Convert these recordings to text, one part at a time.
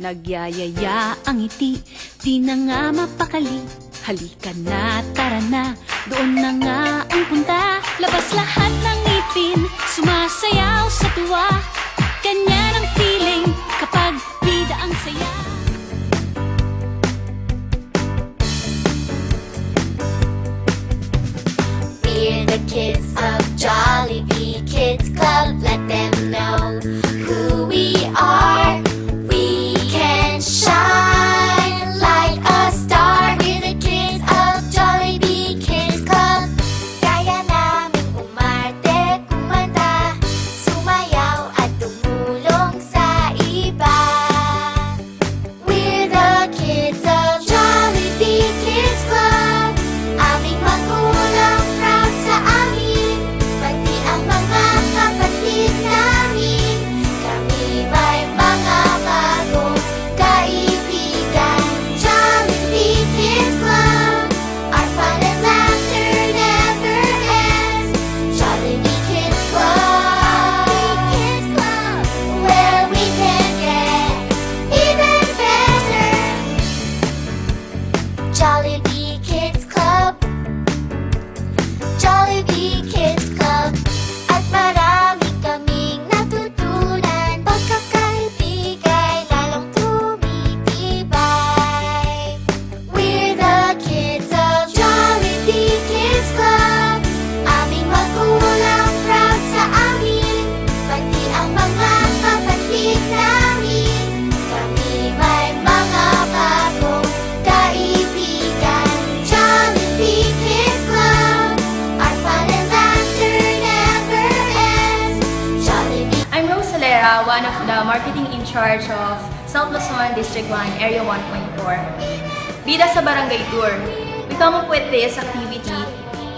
Nagyayaya ang ngiti, di na nga mapakali. Halika na, tara na, doon na nga ang punta. Labas lahat ng ngipin, sumasayaw sa tuwa. Ganyan ang feeling kapag bida ang saya. We're the kids one of the marketing in charge of South Luzon District 1, Area 1.4. Bida sa Barangay Tour, we come up with this activity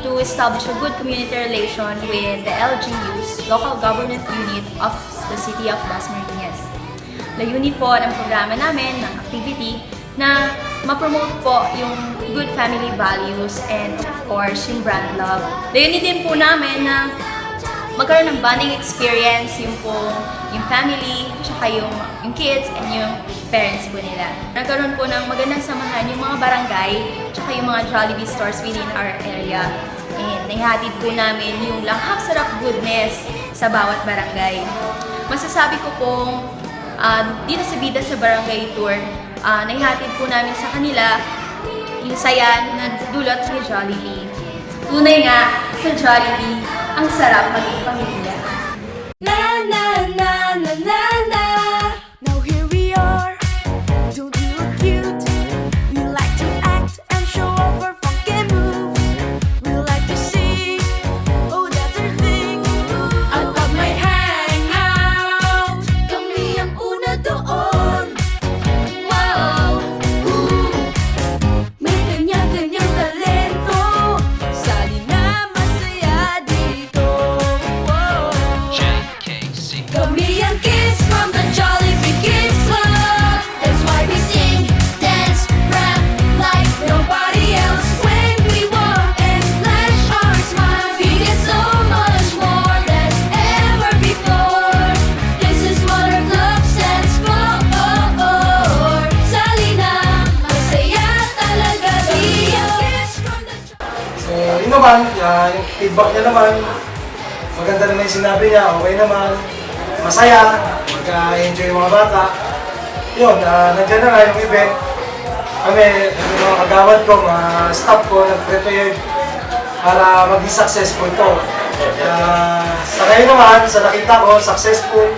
to establish a good community relation with the LGUs, local government unit of the city of Las Marinas. Layunin po ng programa namin, ng activity, na ma-promote po yung good family values and of course yung brand love. Layunin din po namin na magkaroon ng bonding experience yung po yung family, tsaka yung, yung kids and yung parents po nila. Nagkaroon po ng magandang samahan yung mga barangay, tsaka yung mga Jollibee stores within our area. And naihatid po namin yung langhap sarap goodness sa bawat barangay. Masasabi ko pong ah, dito sa Bida sa Barangay Tour, uh, naihatid po namin sa kanila yung saya na dulot ni Jollibee. Tunay nga, sa Jollibee, ang sarap maging pamilya. Na Kami ang from the Jollibee Kids Club. That's why we sing, dance, rap like Nobody else when we walk and flash our smile. We so much more than ever before. This is what our club stands for. Sali na, masaya talaga dito. Kids from the ah, yung feedback niya naman, maganda naman yung sinabi niya, okay naman, masaya, magka-enjoy yung mga bata. Yun, uh, nandiyan na nga yung event. Kami, yung mga kagawad ko, mga staff ko, nag-prepare para maging successful to. Uh, sa ngayon naman, sa nakita ko, successful,